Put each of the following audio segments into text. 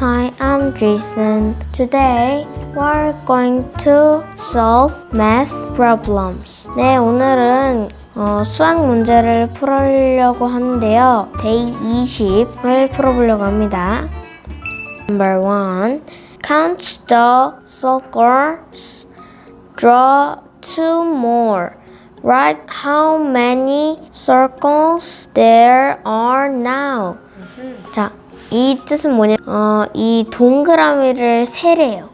Hi, I'm Jason. Today we're going to solve math problems. 네, 오늘은 어, 수학 문제를 풀으려고 하는데요. 데이 20을 풀어보려고 합니다. Number one, count the circles. Draw two more. Write how many circles there are now. 자, 이 뜻은 뭐냐? 어, 이 동그라미를 세래요.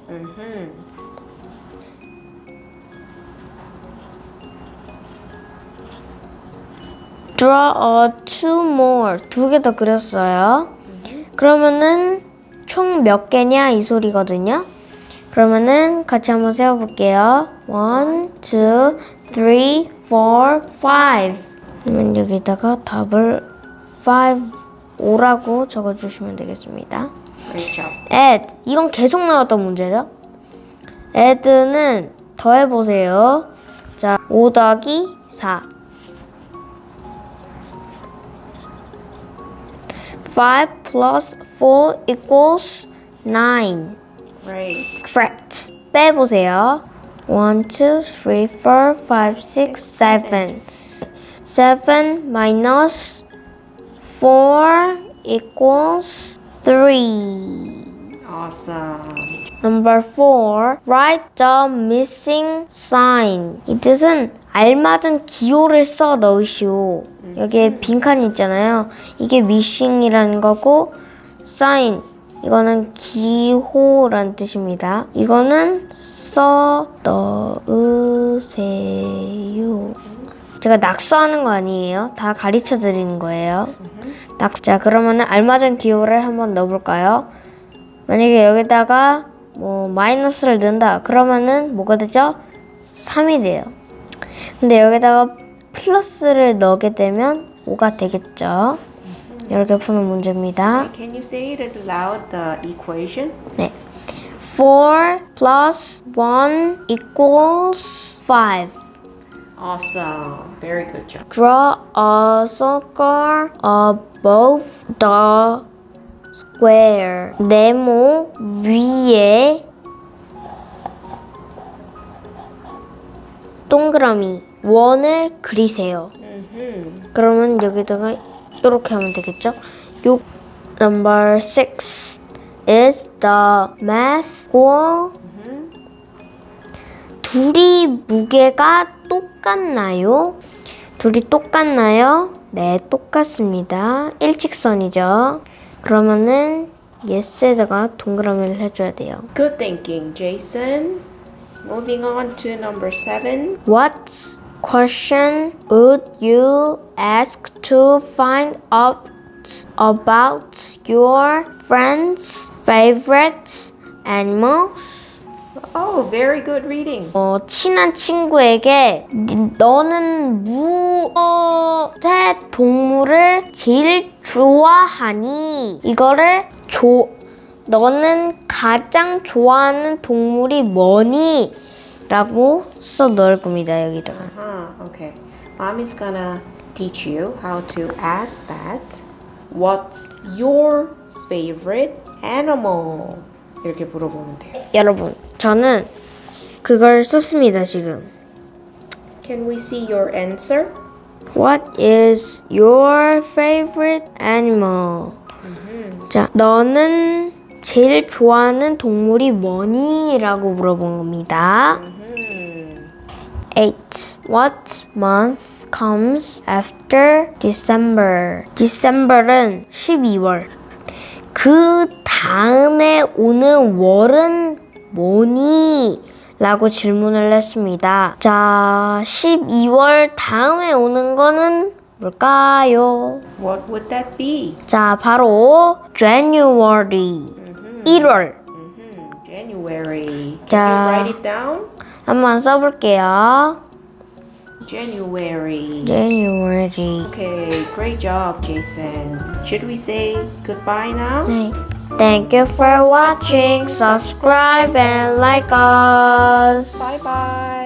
Draw a two more. 두 개 더 그렸어요. 그러면은 총 몇 개냐 이 소리거든요. 그러면은 같이 한번 세어볼게요. One, two. 그러면 여기다가 답을 five, 오라고 적어주시면 되겠습니다. Job. add 이건 계속 나왔던 문제죠. add는 더해보세요. 자, 5 더하기 4 5 plus 4 equals 9 Great. Correct. 빼보세요. 1, 2, 3, 4, 5, 6, 7 7 minus 4 equals 3 Awesome. Number four, write the missing sign. 이 뜻은 알맞은 기호를 써 넣으시오. 여기에 빈칸 있잖아요. 이게 missing이라는 거고, sign 이거는 기호란 뜻입니다. 이거는 써 넣으세요. 제가 낙서하는 거 아니에요. 다 가르쳐 드리는 거예요. 낙, 자, 그러면은 알맞은 기호를 한번 넣어볼까요? 만약에 여기다가 뭐 마이너스를 넣는다 그러면은 뭐가 되죠? 3이 돼요. 근데 여기다가 플러스를 넣게 되면 5가 되겠죠. 이렇게 푸는 문제입니다. Can you say it aloud, the equation? 네. 4 plus 1 equals 5. Awesome. Very good job. Draw a circle above the square. 네모 위에 동그라미 원을 그리세요. Mm-hmm. 그러면 여기다가 이렇게 하면 되겠죠? 6 number 6 is the mass goal. 둘이 무게가 똑같나요? 둘이 똑같나요? 네, 똑같습니다. 일직선이죠. 그러면은 yes에다가 동그라미를 해줘야 돼요. Good thinking, Jason. Moving on to number seven. What question would you ask to find out about your friend's favorite animals? Oh, very good reading. 어, 친한 친구에게 니- 너는 무엇의 동물을 제일 좋아하니? 이거를 조, 너는 가장 좋아하는 동물이 뭐니? 라고 써 넣을 겁니다, 여기다가. Uh-huh. Okay. Mommy's gonna teach you how to ask that. What's your favorite animal? 이렇게 물어보면 돼요. 여러분, 저는 그걸 썼습니다, 지금. Can we see your answer? What is your favorite animal? 자, 너는 제일 좋아하는 동물이 뭐니? 라고 물어본 겁니다. 8. What month comes after December? December은 12월. 그 다음에 오는 월은 뭐니? 라고 질문을 했습니다. 자, 12월 다음에 오는 거는 뭘까요? What would that be? 자, 바로 January. 1월. Mhm, January. Can 자. you write it down? 한번 써볼게요. January. January. Okay, great job, Jason. Should we say goodbye now? 네. Thank you for watching. Subscribe and like us. Bye bye.